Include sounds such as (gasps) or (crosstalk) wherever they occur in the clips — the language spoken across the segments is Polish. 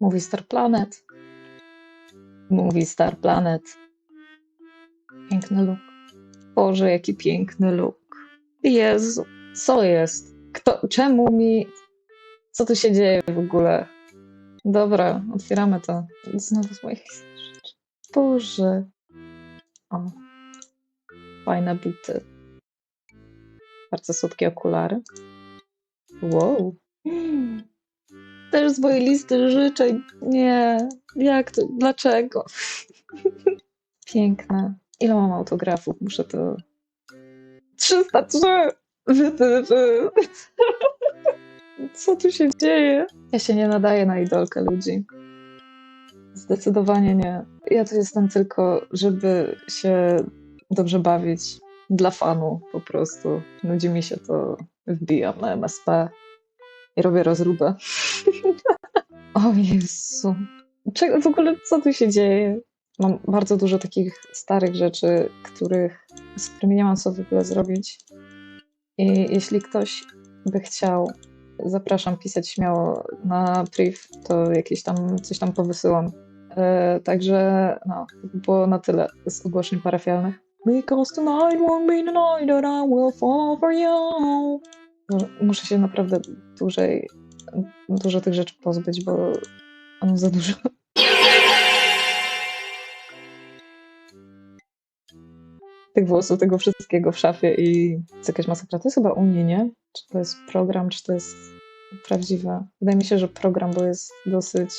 Mówi Star Planet. Mówi Star Planet. Piękny look. Boże, jaki piękny look. Jezu, co jest? Kto, czemu mi... Co tu się dzieje w ogóle? Dobra, otwieramy to. Znowu z moich rzeczy. Boże. O. Fajne buty. Bardzo słodkie okulary. Wow. Też z mojej listy życzeń. Nie. Jak to? Dlaczego? Piękne. Ile mam autografów? Muszę to... 303! Wy, ty, wy. Co tu się dzieje? Ja się nie nadaję na idolkę ludzi. Zdecydowanie nie. Ja tu jestem tylko, żeby się dobrze bawić. Dla fanu po prostu. Nudzi mi się to. Wbijam na MSP i robię rozróbę. (laughs) o Jezu. Czego, w ogóle co tu się dzieje? Mam bardzo dużo takich starych rzeczy, których, z którymi nie mam co w ogóle zrobić. I jeśli ktoś by chciał, zapraszam pisać śmiało na priv, to jakieś tam coś tam powysyłam. E, także no, było na tyle z ogłoszeń parafialnych. Because tonight won't be the night that I will fall for you. Może- Muszę się naprawdę dłużej, dużo tych rzeczy pozbyć, bo mam za dużo. Tych włosów, tego wszystkiego w szafie i jest jakaś masakra. To jest chyba u mnie, nie? Czy to jest program, czy to jest prawdziwe? Wydaje mi się, że program, bo jest dosyć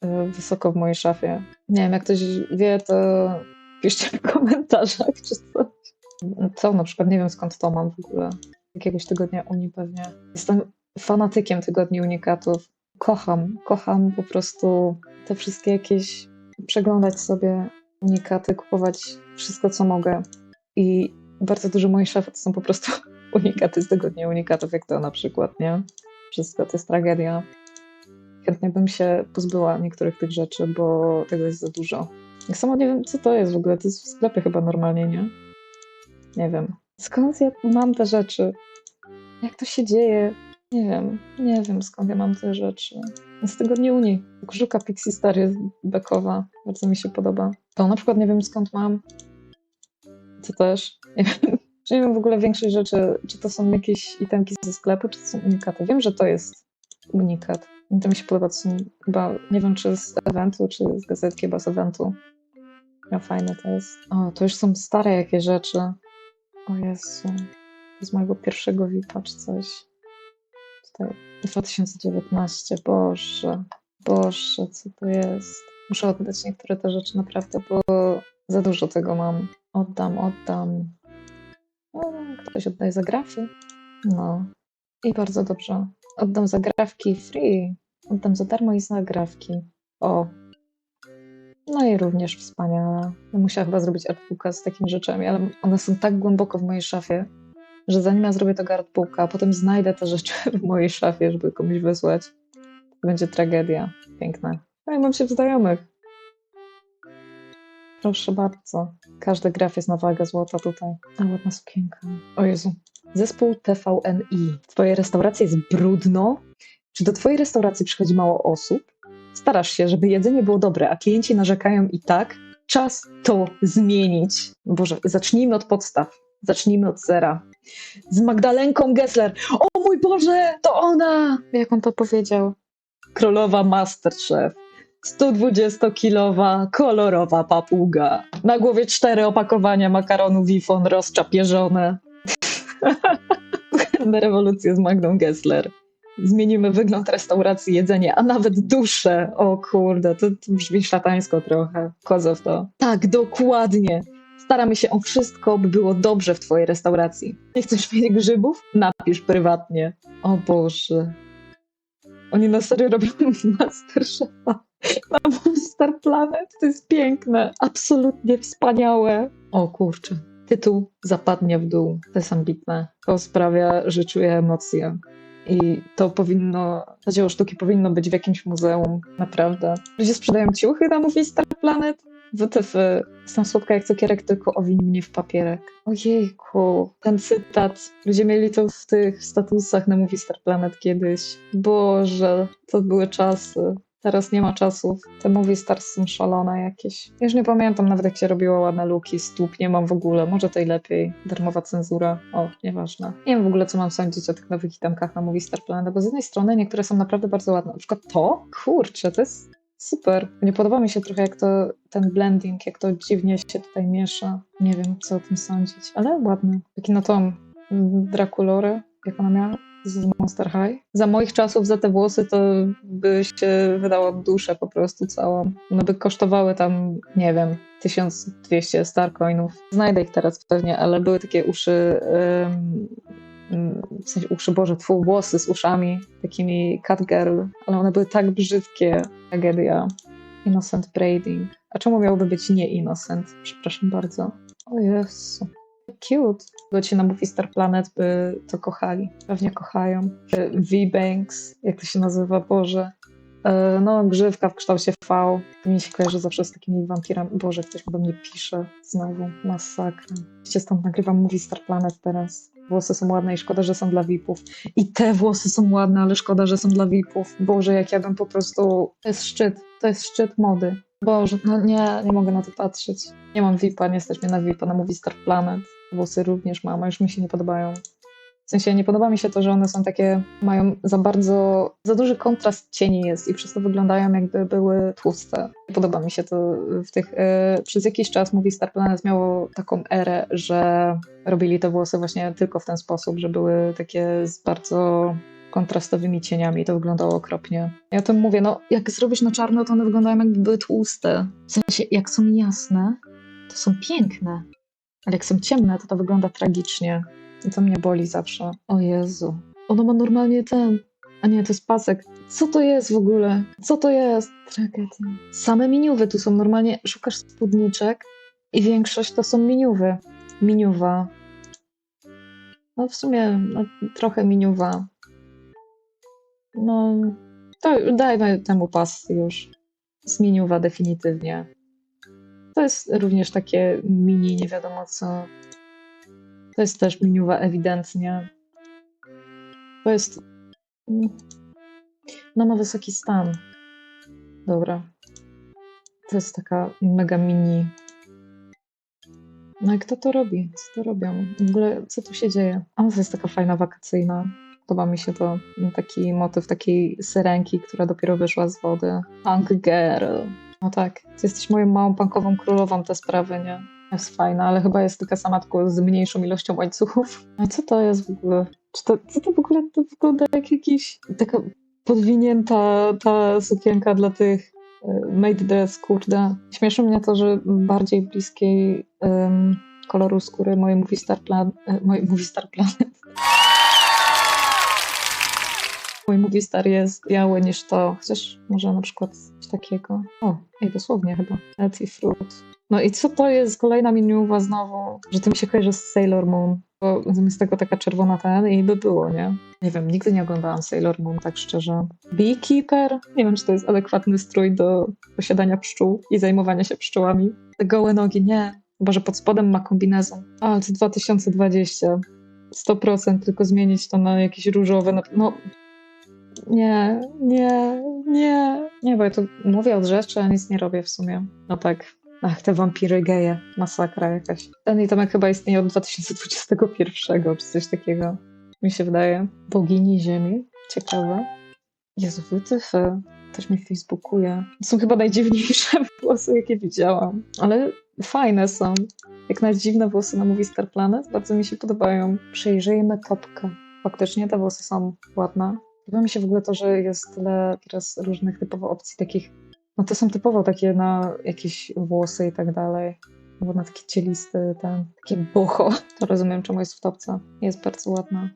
e, wysoko w mojej szafie. Nie wiem, jak ktoś wie, to piszcie w komentarzach, czy coś. To na przykład nie wiem skąd to mam w ogóle. Jakiegoś tygodnia Unii pewnie. Jestem fanatykiem tygodni unikatów. Kocham, kocham po prostu te wszystkie jakieś przeglądać sobie unikaty, kupować wszystko, co mogę. I bardzo dużo moich szafy to są po prostu (laughs) unikaty z tygodnia unikatów, jak to na przykład, nie? Wszystko to jest tragedia. Chętnie bym się pozbyła niektórych tych rzeczy, bo tego jest za dużo. Ja sama nie wiem, co to jest w ogóle. To jest w sklepie chyba normalnie, nie? Nie wiem. Skąd ja mam te rzeczy? Jak to się dzieje? Nie wiem. Nie wiem, skąd ja mam te rzeczy. Z tygodni Unii. Koszulka Pixie Star jest bekowa. Bardzo mi się podoba. To na przykład nie wiem, skąd mam. To też. Nie wiem. Nie wiem w ogóle większej rzeczy, czy to są jakieś itemki ze sklepu, czy to są unikaty. Wiem, że to jest unikat. I to mi się podoba. To są chyba, nie wiem, czy z eventu, czy z gazetki, chyba z eventu. No fajne to jest. O, to już są stare jakieś rzeczy. O Jezu. Z mojego pierwszego VIP-a czy coś. Tutaj 2019. Boże. Boże, co to jest? Muszę oddać niektóre te rzeczy naprawdę, bo za dużo tego mam. Oddam, oddam. O, ktoś oddaje za grafy. No. I bardzo dobrze. Oddam zagrawki free. Oddam za darmo i zagrawki. O. No i również wspaniale. Ja musiała chyba zrobić artbooka z takimi rzeczami, ale one są tak głęboko w mojej szafie, że zanim ja zrobię tego artbooka, a potem znajdę te rzeczy (laughs) w mojej szafie, żeby komuś wysłać, to będzie tragedia. Piękne. No i mam się w znajomych. Proszę bardzo. Każdy graf jest na wagę złota tutaj. A ładna sukienka. O Jezu. Zespół TVNI. W twojej restauracji jest brudno? Czy do twojej restauracji przychodzi mało osób? Starasz się, żeby jedzenie było dobre, a klienci narzekają i tak? Czas to zmienić. Boże, zacznijmy od podstaw. Zacznijmy od zera. Z Magdalenką Gessler. O mój Boże, to ona! Jak on to powiedział? Królowa Masterchef. 120-kilowa, kolorowa papuga. Na głowie cztery opakowania makaronu Wifon rozczapieżone. Na (laughs) rewolucję z Magdą Gessler. Zmienimy wygląd restauracji, jedzenie, a nawet duszę. O kurde, to, to brzmi szatańsko trochę. Wchodzę w to. Tak, dokładnie. Staramy się o wszystko, by było dobrze w twojej restauracji. Nie chcesz mieć grzybów? Napisz prywatnie. O Boże. Oni na serio robią (laughs) Masterchefa. Mam Star Planet, to jest piękne. Absolutnie wspaniałe. O kurczę. Tytuł zapadnie w dół. To jest ambitne. To sprawia, że czuję emocje. I to powinno, to dzieło sztuki powinno być w jakimś muzeum, naprawdę. Ludzie sprzedają ciuchy na Movie Star Planet. WTF, jestem słodka jak cukierek, tylko owiń mnie w papierek. Ojejku, ten cytat. Ludzie mieli to w tych statusach na Movie Star Planet kiedyś. Boże, to były czasy. Teraz nie ma czasów. Te Movie Stars są szalone jakieś. Ja Już nie pamiętam nawet jak się robiło ładne luki, stóp nie mam w ogóle. Może i lepiej. Darmowa cenzura. O, nieważne. Nie wiem w ogóle co mam sądzić o tych nowych itemkach na Movie Star Planet, bo z jednej strony niektóre są naprawdę bardzo ładne. Na przykład to? Kurczę, to jest super. Nie podoba mi się trochę jak to, ten blending, jak to dziwnie się tutaj miesza. Nie wiem co o tym sądzić, ale ładny. Taki no tom Draculore, jak ona miała? z Monster High. Za moich czasów, za te włosy, to by się wydało duszę po prostu całą. No by kosztowały tam, nie wiem, 1200 starcoinów. Znajdę ich teraz pewnie, ale były takie uszy, w sensie uszy, Boże, tfu, włosy z uszami, takimi catgirl, ale one były tak brzydkie. Tragedia. Innocent braiding. A czemu miałoby być nie innocent? Przepraszam bardzo. O Jezu. Cute. Bo ci na Movie Star Planet by to kochali. Pewnie kochają. V-Banks, jak to się nazywa, Boże. E, No, grzywka w kształcie V. Mi się kojarzy zawsze z takimi wampirami. Boże, ktoś do mnie pisze znowu. Masakra. Wiecie, stąd nagrywam Movie Star Planet teraz. Włosy są ładne i szkoda, że są dla VIP-ów. I te włosy są ładne, ale szkoda, że są dla VIP-ów. Boże, jak ja bym po prostu... To jest szczyt. To jest szczyt mody. Boże, no nie, nie mogę na to patrzeć. Nie mam VIP-a, nie mnie na VIP-a, na Movie Star Planet. Włosy również mam, a już mi się nie podobają. W sensie nie podoba mi się to, że one są takie, mają za bardzo, za duży kontrast cieni jest i przez to wyglądają jakby były tłuste. Podoba mi się to w tych, e, przez jakiś czas Movie Star Planet miało taką erę, że robili te włosy właśnie tylko w ten sposób, że były takie z bardzo kontrastowymi cieniami, to wyglądało okropnie. Ja o tym mówię, no jak zrobisz na czarno, to one wyglądają jakby były tłuste. W sensie, jak są jasne, to są piękne, ale jak są ciemne, to to wygląda tragicznie. I to mnie boli zawsze. O Jezu. Ono ma normalnie ten. A nie, to jest pasek. Co to jest w ogóle? Co to jest? Tragedia. Same miniuwy tu są normalnie. Szukasz spódniczek i większość to są miniuwy. Miniuwa. No w sumie no, trochę miniuwa. No, to dajmy temu pas już. Z miniuwa definitywnie. To jest również takie mini, nie wiadomo co. To jest też miniuwa ewidentnie. To jest. No ma wysoki stan. Dobra. To jest taka mega mini. No i kto to robi? Co to robią? W ogóle co tu się dzieje? O, to jest taka fajna wakacyjna. Podoba mi się to. Taki motyw takiej syrenki, która dopiero wyszła z wody. Punk girl. No tak. Ty jesteś moją małą punkową królową te sprawy, nie? Jest fajna, ale chyba jest taka sama, tylko z mniejszą ilością łańcuchów. A co to jest w ogóle? Czy to, co to w ogóle to wygląda jak jakiś taka podwinięta ta sukienka dla tych y, made dress, kurde. Śmieszy mnie to, że bardziej bliskiej um, koloru skóry mojej Movie Star Plan, y, mojej Movie Star Planet. Mój Movie Star jest biały niż to, chociaż może na przykład coś takiego. O, ej, dosłownie chyba. Healthy Fruit. No i co to jest kolejna miniuwa znowu, że to mi się kojarzy z Sailor Moon, bo zamiast tego taka czerwona ten i by było, nie? Nie wiem, nigdy nie oglądałam Sailor Moon, tak szczerze. Beekeeper? Nie wiem, czy to jest adekwatny strój do posiadania pszczół i zajmowania się pszczołami. Te gołe nogi, nie. Chyba, że pod spodem ma kombinezon. A, to 2020. 100% tylko zmienić to na jakieś różowe, no... Nie, nie, nie. Nie, bo ja tu mówię od rzeczy, a nic nie robię w sumie. No tak, Ach, te wampiry geje. Masakra jakaś. Ten itomek chyba istnieje od 2021, czy coś takiego. Mi się wydaje. Bogini Ziemi. Ciekawe. Jezu, wytyfy. Ktoś mnie facebookuje. Są chyba najdziwniejsze (laughs) włosy, jakie widziałam. Ale fajne są. Jak na dziwne włosy na Movie Star Planet. Bardzo mi się podobają. Przejrzyjmy topkę. Faktycznie te włosy są ładne. Podoba mi się w ogóle to, że jest tyle teraz różnych typowo opcji takich no to są typowo takie na jakieś włosy i tak dalej. Albo na takie cielisty, ten, takie bucho. (laughs) To rozumiem, czemu jest w topce. Jest bardzo ładna.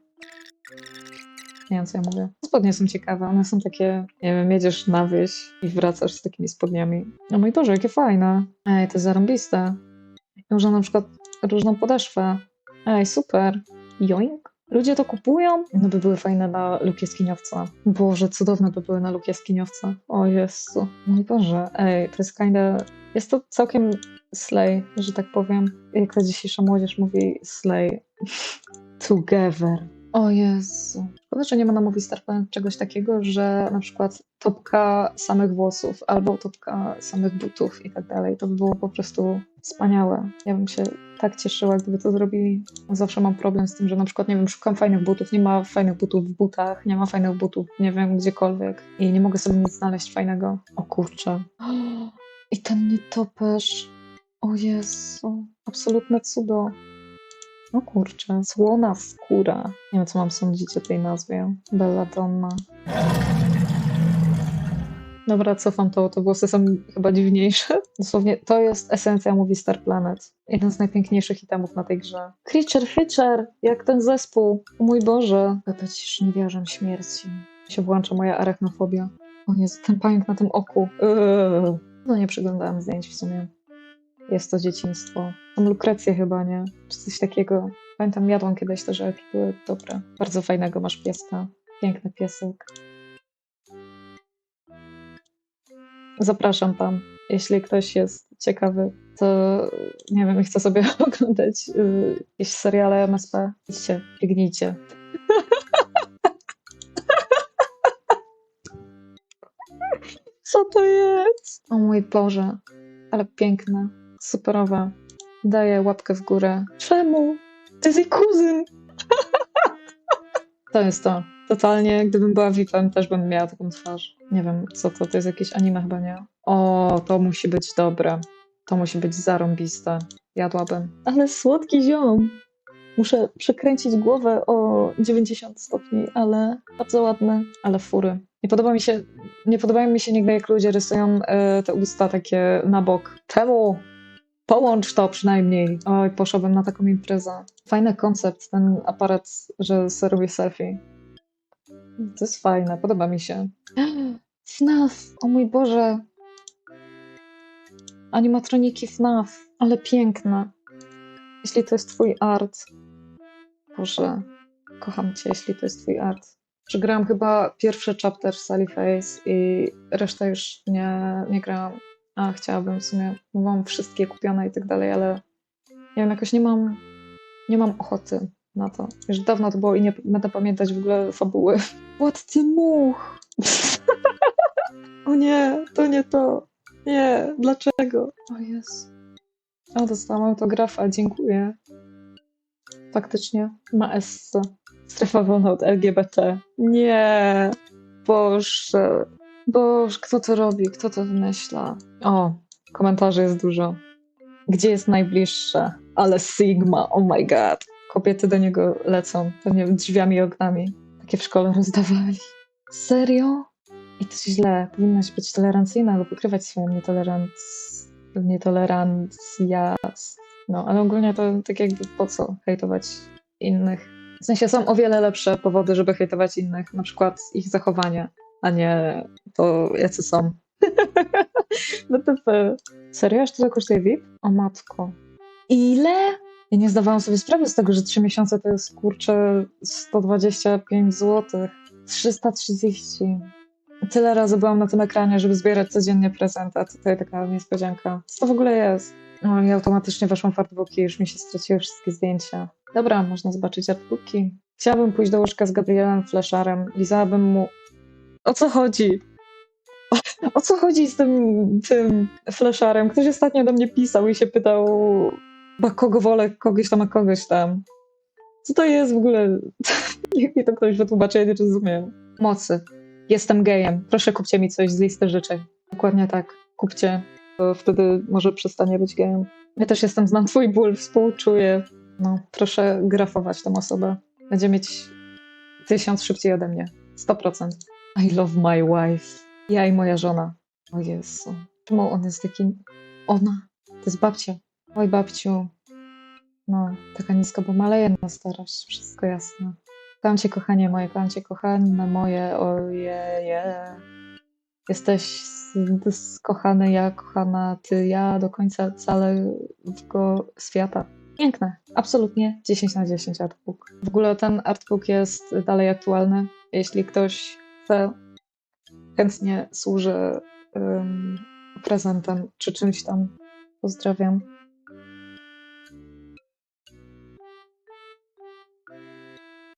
Nie wiem, co ja mówię. Spodnie są ciekawe. One są takie, nie wiem, jedziesz na wieś i wracasz z takimi spodniami. No mój Boże, jakie fajne. Ej, to zarąbiste. I Można na przykład różną podeszwę. Ej, super. Joink. Ludzie to kupują? No by były fajne na luk jaskiniowca. Boże, cudowne by były na luk jaskiniowca. O Jezu. Mój Boże. Ej, to jest kinda... Jest to całkiem slay, że tak powiem. Jak ta dzisiejsza młodzież mówi slay. (laughs) Together. O Jezu. Szkoda, że nie ma na Movie Star czegoś takiego, że na przykład topka samych włosów albo topka samych butów i tak dalej. To by było po prostu wspaniałe. Ja bym się tak cieszyła, gdyby to zrobili. Zawsze mam problem z tym, że na przykład, nie wiem, szukam fajnych butów, nie ma fajnych butów w butach, nie ma fajnych butów, nie wiem, gdziekolwiek i nie mogę sobie nic znaleźć fajnego. O kurczę. (gasps) I ten nietoperz. O Jezu. Absolutne cudo. O kurczę, słona skóra. Nie wiem, co mam sądzić o tej nazwie. Belladonna. Dobra, cofam to, włosy są chyba dziwniejsze. Dosłownie, to jest esencja Movie Star Planet. Jeden z najpiękniejszych itemów na tej grze. Creature Feature, jak ten zespół. O mój Boże. Być żniwiarzem śmierci. Się włącza moja arachnofobia. O Jezu, ten pająk na tym oku. Eee. No nie przeglądałam zdjęć w sumie. Jest to dzieciństwo. Tam lukrecję chyba, nie? Czy coś takiego. Pamiętam, jadłam kiedyś te żelki, były dobre. Bardzo fajnego masz pieska. Piękny piesek. Zapraszam tam. Jeśli ktoś jest ciekawy, to nie wiem, chce sobie (laughs) oglądać y, jakieś seriale MSP. Idźcie, biegnijcie. (laughs) Co to jest? O mój Boże, ale piękne, superowe. Daję łapkę w górę. Czemu? To jest jej kuzyn! (laughs) to jest to. Totalnie, gdybym była VIP-em, też bym miała taką twarz. Nie wiem, co to, to jest jakieś anime chyba, nie? O, to musi być dobre. To musi być zarąbiste. Jadłabym. Ale słodki ziom! Muszę przekręcić głowę o 90 stopni, ale bardzo ładne, ale fury. Nie podoba mi się, nie podobają mi się nigdy, jak ludzie rysują e, te usta takie na bok. Czemu? Połącz to przynajmniej. Oj, poszłabym na taką imprezę. Fajny koncept, ten aparat, że se robi selfie. To jest fajne, podoba mi się. (gasps) FNAF! O mój Boże! Animatroniki FNAF, ale piękne. Jeśli to jest twój art. Boże, kocham cię, jeśli to jest twój art. Przegrałam chyba pierwszy chapter Sally Face i resztę już nie, nie grałam. A chciałabym w sumie, mam wszystkie kupione i tak dalej, ale nie wiem, jakoś nie mam, nie mam ochoty na to. Już dawno to było i nie będę pamiętać w ogóle fabuły. (laughs) Władcy much! o nie, to nie to. Nie, dlaczego? O Jezu. O, dostałam autografa, dziękuję. Faktycznie, ma SC. Strefa wolna od LGBT. Nie, Boże. Boże, kto to robi? Kto to wymyśla? O, komentarzy jest dużo. Gdzie jest najbliższe? Ale Sigma, oh my god. Kobiety do niego lecą, pewnie drzwiami i oknami. Takie w szkole rozdawali. Serio? I to źle. Powinnaś być tolerancyjna albo pokrywać swoją nietoleranc... nietolerancję. No, ale ogólnie to tak jakby po co hejtować innych? W sensie są o wiele lepsze powody, żeby hejtować innych, na przykład ich zachowanie, a nie to, jacy są. (laughs) WTF. Serio? Aż tyle kosztuje VIP? O matko. Ile? Ja nie zdawałam sobie sprawy z tego, że 3 miesiące to jest kurczę 125 zł. 330. Tyle razy byłam na tym ekranie, żeby zbierać codziennie prezent, a tutaj taka niespodzianka. Co to w ogóle jest? No i automatycznie weszłam w artbooki, już mi się straciły wszystkie zdjęcia. Dobra, można zobaczyć artbooki. Chciałabym pójść do łóżka z Gabrielem Fleszarem. Lizałabym mu... O co chodzi? O, o co chodzi z tym, tym Fleszarem? Ktoś ostatnio do mnie pisał i się pytał, ba, kogo wolę, kogoś tam, a kogoś tam. Co to jest w ogóle? (laughs) Niech mi to ktoś wytłumaczy, ja nie rozumiem. Mocy. Jestem gejem. Proszę kupcie mi coś z listy życzeń. Dokładnie tak. Kupcie. To wtedy może przestanie być gejem. Ja też jestem, znam twój ból, współczuję. No, proszę grafować tą osobę. Będzie mieć tysiąc szybciej ode mnie. 100%. I love my wife. Ja i moja żona. O Jezu. Czemu on jest taki... Ona? To jest babcia. Oj, babciu. No, taka niska, bo maleje na starość. Wszystko jasne. Kocham cię, kochanie moje, kocham cię, kochane moje, ojeje. Jesteś s- kochany, ja kochana, ty, ja do końca całego świata. Piękne. Absolutnie 10 na 10 artbook. W ogóle ten artbook jest dalej aktualny. Jeśli ktoś chce, chętnie służy ym, prezentem czy czymś tam. Pozdrawiam.